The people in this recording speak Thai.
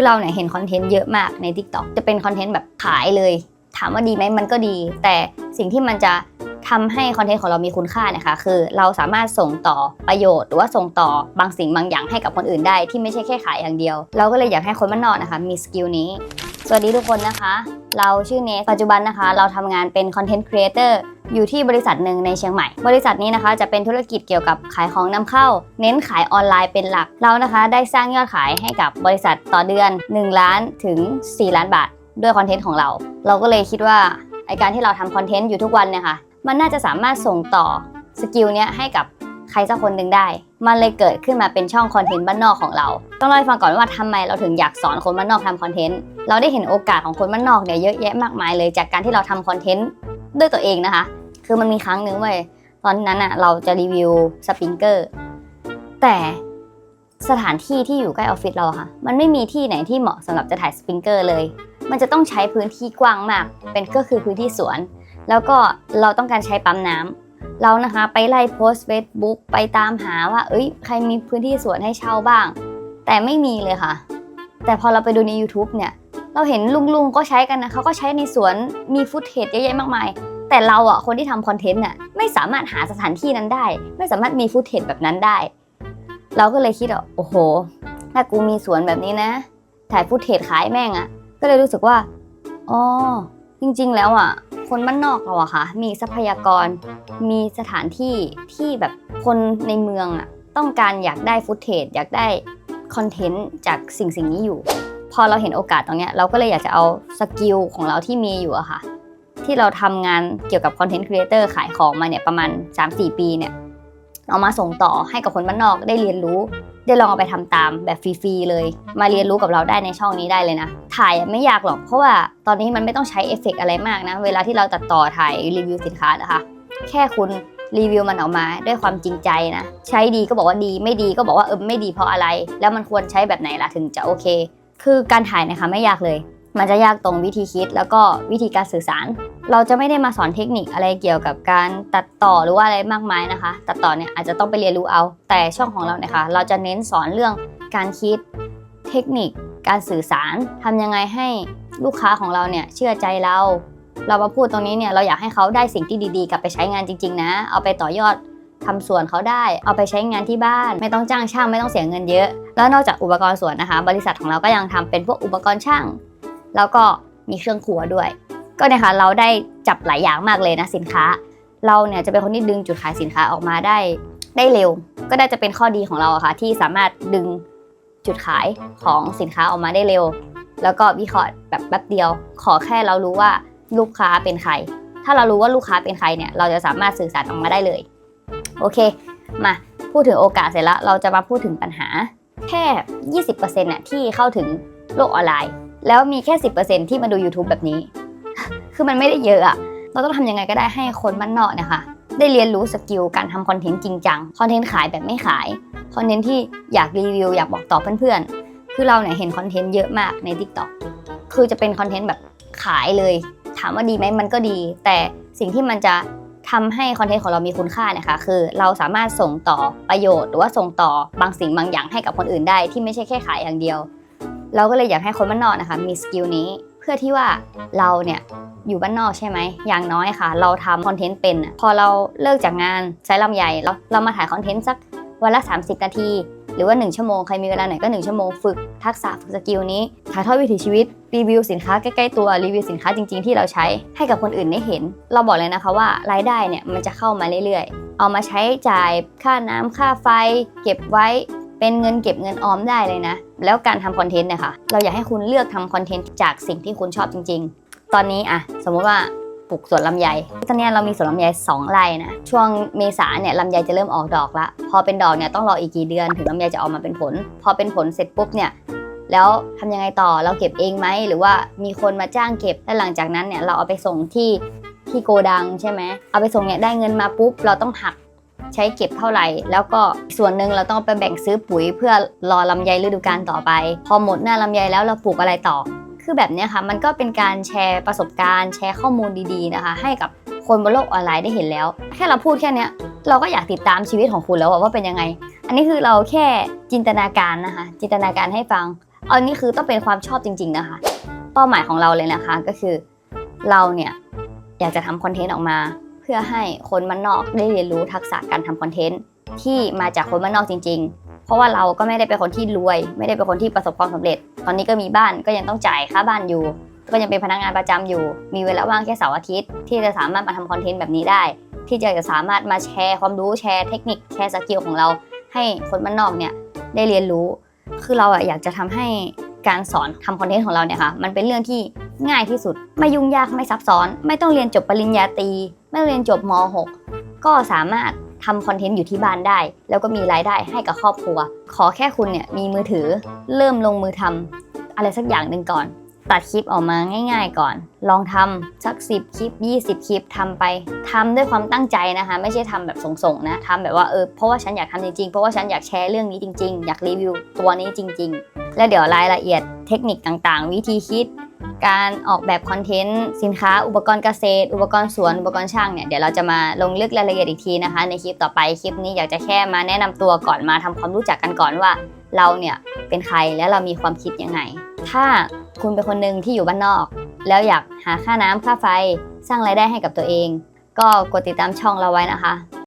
คือเราเนี่ยเห็นคอนเทนต์เยอะมากใน TikTok จะเป็นคอนเทนต์แบบขายเลย ถามว่าดีไหมมันก็ดี แต่สิ่งที่มันจะทำให้คอนเทนต์ของเรามีคุณค่านี่ยค่ะคือเราสามารถส่งต่อประโยชน์ หรือว่าส่งต่อบางสิ่งบางอย่างให้กับคนอื่นได้ที่ไม่ใช่แค่ขายอย่างเดียว เราก็เลยอยากให้คนบ้านนอกนะคะ มีสกิลนี้ สวัสดีทุกคนนะคะ เราชื่อเนสปัจจุบันนะคะ เราทำงานเป็นคอนเทนต์ครีเอเตอร์ อยู่ที่บริษัทหนึ่งในเชียงใหม่ บริษัทนี้นะคะจะเป็นธุรกิจเกี่ยวกับขายของนำเข้า เน้นขายออนไลน์เป็นหลัก เรานะคะได้สร้างยอดขายให้กับบริษัทต่อเดือน 1 ล้านถึง 4 ล้านบาท ด้วยคอนเทนต์ของเรา เราก็เลยคิดว่าไอการที่เราทำคอนเทนต์อยู่ทุกวันเนี่ยค่ะมันน่าจะสามารถส่งต่อสกิลเนี้ยให้กับใครสักคนหนึ่งได้ มันเลยเกิดขึ้นมาเป็นช่องคอนเทนต์บ้านนอกของเรา ต้องเล่าให้ฟังก่อนว่าทำไมเราถึงอยากสอนคนบ้านนอกทำคอนเทนต์ เราได้เห็นโอกาสของคนบ้านนอกเนี่ยเยอะแยะมากมายเลยจากการที่เราทำคอนเทนต์ด้วยตัวเองนะคะ คือมันมีครั้งหนึ่งเว้ยตอนนั้นอะเราจะรีวิวสปริงเกอร์ แต่สถานที่ที่อยู่ใกล้ออฟฟิศเราค่ะ มันไม่มีที่ไหนที่เหมาะสำหรับจะถ่ายสปริงเกอร์เลย มันจะต้องใช้พื้นที่กว้างมาก เป็นก็คือพื้นที่สวน แล้วก็เราต้องการใช้ปั๊มน้ำเรานะคะไปไล่โพสต์เฟซบุ๊กไปตามหาว่า เอ้ย ใครมีพื้นที่สวนให้เช่าบ้าง แต่ไม่มีเลยค่ะ แต่พอเราไปดูใน YouTube เนี่ย เราเห็นลุงๆก็ใช้กันนะเขาก็ใช้ในสวน มีฟุตเทจเยอะแยะมากมาย แต่เราอะคนที่ทำคอนเทนต์น่ะไม่สามารถหาสถานที่นั้นได้ ไม่สามารถมีฟุตเทจแบบนั้นได้ เราก็เลยคิดอะโอ้โห ถ้ากูมีสวนแบบนี้นะ ถ่ายฟุตเทจขายแม่งอะ ก็เลยรู้สึกว่าอ๋อจริง ๆ แล้วอะ คนบ้านนอกเราอะค่ะ มีทรัพยากร มีสถานที่ที่แบบคนในเมืองอะต้องการอยากได้ฟุตเทจอยากได้คอนเทนต์จากสิ่งสิ่งนี้อยู่ พอเราเห็นโอกาสตรงเนี้ยเราก็เลยอยากจะเอาสกิลของเราที่มีอยู่อะค่ะ ที่เราทำงานเกี่ยวกับคอนเทนต์ครีเอเตอร์ขายของมาเนี่ยประมาณ 3-4 ปีเนี่ยเอามาส่งต่อให้กับคนบ้านนอกได้เรียนรู้ ได้ลองเอาไปทำตามแบบฟรีๆเลย มาเรียนรู้กับเราได้ในช่องนี้ได้เลยนะ ถ่ายไม่ยากหรอกเพราะว่าตอนนี้มันไม่ต้องใช้เอฟเฟกต์อะไรมากนะ เวลาที่เราตัดต่อถ่ายรีวิวสินค้านะคะ แค่คุณรีวิวมันออกมาด้วยความจริงใจนะ ใช้ดีก็บอกว่าดีไม่ดีก็บอกว่าเออไม่ดีเพราะอะไร แล้วมันควรใช้แบบไหนล่ะถึงจะโอเค คือการถ่ายนะคะไม่ยากเลย มันจะยากตรงวิธีคิดแล้วก็วิธีการสื่อสาร เราจะไม่ได้มาสอนเทคนิคอะไรเกี่ยวกับการตัดต่อหรือว่าอะไรมากมายนะคะ ตัดต่อเนี่ยอาจจะต้องไปเรียนรู้เอา แต่ช่องของเราเนี่ยค่ะเราจะเน้นสอนเรื่องการคิดเทคนิค การสื่อสารทำยังไงให้ลูกค้าของเราเนี่ยเชื่อใจเรา เรามาพูดตรงนี้เนี่ยเราอยากให้เขาได้สิ่งที่ดีๆ กลับไปใช้งานจริง ๆ นะ เอาไปต่อยอดทำสวนเขาได้ เอาไปใช้งานที่บ้าน ไม่ต้องจ้างช่างไม่ต้องเสียเงินเยอะ แล้วนอกจากอุปกรณ์สวนนะคะ บริษัทของเราก็ยังทำเป็นพวกอุปกรณ์ช่าง แล้วก็มีเครื่องครัวด้วย ก็เนี่ยค่ะเราได้จับหลายอย่างมากเลยนะสินค้า เราเนี่ยจะเป็นคนที่ดึงจุดขายสินค้าออกมาได้ได้เร็ว ก็ได้จะเป็นข้อดีของเราอะค่ะที่สามารถดึงจุดขายของสินค้าออกมาได้เร็ว แล้วก็วิเคราะห์แบบแป๊บเดียว ขอแค่เรารู้ว่าลูกค้าเป็นใคร ถ้าเรารู้ว่าลูกค้าเป็นใครเนี่ยเราจะสามารถสื่อสารออกมาได้เลย โอเค มาพูดถึงโอกาสเสร็จแล้วเราจะมาพูดถึงปัญหาแค่ 20%น่ะที่เข้าถึงโลกออนไลน์ แล้วมีแค่ 10%ที่มาดู YouTube แบบนี้ คือมันไม่ได้เยอะอะเราต้องทำยังไงก็ได้ให้คนบ้านนอกเนี่ยค่ะได้เรียนรู้สกิลการทำคอนเทนต์จริงจัง คอนเทนต์ขายแบบไม่ขาย คอนเทนต์ที่อยากรีวิว อยากบอกต่อเพื่อนๆ คือเราเนี่ยเห็นคอนเทนต์เยอะมากใน TikTok คือจะเป็นคอนเทนต์แบบขายเลย ถามว่าดีไหมมันก็ดี แต่สิ่งที่มันจะทำให้คอนเทนต์ของเรามีคุณค่าเนี่ยค่ะคือเราสามารถส่งต่อประโยชน์ หรือว่าส่งต่อบางสิ่งบางอย่างให้กับคนอื่นได้ที่ไม่ใช่แค่ขายอย่างเดียว เราก็เลยอยากให้คนบ้านนอกนะคะมีสกิลนี้เพื่อที่ว่าเราเนี่ยอยู่บ้านนอกใช่ไหม อย่างน้อยค่ะ เราทำคอนเทนต์เป็น พอเราเลิกจากงานใช้ลำใหญ่เราเรามาถ่ายคอนเทนต์สักวันละ 30 นาที หรือว่า 1 ชั่วโมง ใครมีเวลาไหนก็ 1 ชั่วโมงฝึกทักษะฝึกสกิลนี้ถ่ายทอดวิถีชีวิต รีวิวสินค้าใกล้ๆตัวรีวิวสินค้าจริงๆที่เราใช้ให้กับคนอื่นได้เห็น เราบอกเลยนะคะว่ารายได้เนี่ยมันจะเข้ามาเรื่อยๆ เอามาใช้จ่ายค่าน้ำค่าไฟ เก็บไว้ เป็นเงินเก็บเงินออมได้เลยนะ แล้วการทำคอนเทนต์เนี่ยค่ะ เราอยากให้คุณเลือกทำคอนเทนต์จากสิ่งที่คุณชอบจริง ๆ ตอนนี้อะสมมติว่าปลูกสวนลำไย ตอนนี้เรามีสวนลำไย2ไร่นะ ช่วงเมษาเนี่ยลำไยจะเริ่มออกดอกละ พอเป็นดอกเนี่ยต้องรออีกกี่เดือนถึงลำไยจะออกมาเป็นผล พอเป็นผลเสร็จปุ๊บเนี่ย แล้วทำยังไงต่อ เราเก็บเองไหม หรือว่ามีคนมาจ้างเก็บ แล้วหลังจากนั้นเนี่ยเราเอาไปส่งที่ที่โกดังใช่ไหม เอาไปส่งเนี่ยได้เงินมาปุ๊บเราต้องหัก ใช้เก็บเท่าไหร่ แล้วก็ส่วนหนึ่งเราต้องไปแบ่งซื้อปุ๋ย เพื่อรอลำไยฤดูกาลต่อไป พอหมดหน้าลำไยแล้วเราปลูกอะไรต่อ คือแบบนี้ค่ะ มันก็เป็นการแชร์ประสบการณ์ แชร์ข้อมูลดีๆนะคะ ให้กับคนบนโลกออนไลน์ได้เห็นแล้ว แค่เราพูดแค่นี้เราก็อยากติดตามชีวิตของคุณแล้วอะว่าเป็นยังไง อันนี้คือเราแค่จินตนาการนะคะ จินตนาการให้ฟังอันนี้คือต้องเป็นความชอบจริง ๆนะคะ เป้าหมายของเราเลยนะคะก็คือ เราเนี่ยอยากจะทำคอนเทนต์ออกมา พื่อให้คนมันนอกได้เรียนรู้ทักษะการทำคอนเทนต์ที่มาจากคนมันนอกจริง ๆ เพราะว่าเราก็ไม่ได้เป็นคนที่รวย ไม่ได้เป็นคนที่ประสบความสำเร็จ ตอนนี้ก็มีบ้านก็ยังต้องจ่ายค่าบ้านอยู่ ก็ยังเป็นพนักงานประจำอยู่ มีเวลาว่างแค่เสาร์อาทิตย์ ที่จะสามารถมาทำคอนเทนต์แบบนี้ได้ ที่จะสามารถมาแชร์ความรู้แชร์เทคนิคแชร์สกิลของเรา ให้คนบ้านนอกเนี่ยได้เรียนรู้ คือเราอะอยากจะทำให้การสอนทำคอนเทนต์ของเราเนี่ยค่ะมันเป็นเรื่องที่ง่ายที่สุด ไม่ยุ่งยากไม่ซับซ้อน ไม่ต้องเรียนจบปริญญาตรี ไม่อเรียนจบม .6 ก็สามารถทำคอนเทนต์อยู่ที่บ้านได้ แล้วก็มีรายได้ให้กับครอบครัว ขอแค่คุณเนี่ยมีมือถือเริ่มลงมือทำอะไรสักอย่างหนึ่งก่อน ตัดคลิปออกมาง่าย ๆ ก่อน ลองทำสัก 10 คลิป 20 คลิปทำไปทำด้วยความตั้งใจนะคะ ไม่ใช่ทำแบบส่งๆนะทำแบบว่าเออเพราะว่าฉันอยากทำจริงๆ เพราะว่าฉันอยากแชร์เรื่องนี้จริง ๆ อยากรีวิวตัวนี้จริง ๆ แล้วเดี๋ยวรายละเอียดเทคนิคต่างๆ วิธีคิด การออกแบบคอนเทนต์สินค้าอุปกรณ์เกษตร อุปกรณ์สวน อุปกรณ์ช่างเนี่ยเดี๋ยวเราจะมาลงลึกรายละเอียดอีกทีนะคะ ในคลิปต่อไปคลิปนี้อยากจะแค่มาแนะนำตัวก่อนมาทำความรู้จักกันก่อนว่า เราเนี่ยเป็นใครและเรามีความคิดยังไง ถ้าคุณเป็นคนหนึ่งที่อยู่บ้านนอก แล้วอยากหาค่าน้ำค่าไฟสร้างรายได้ให้กับตัวเอง ก็กดติดตามช่องเราไว้นะคะ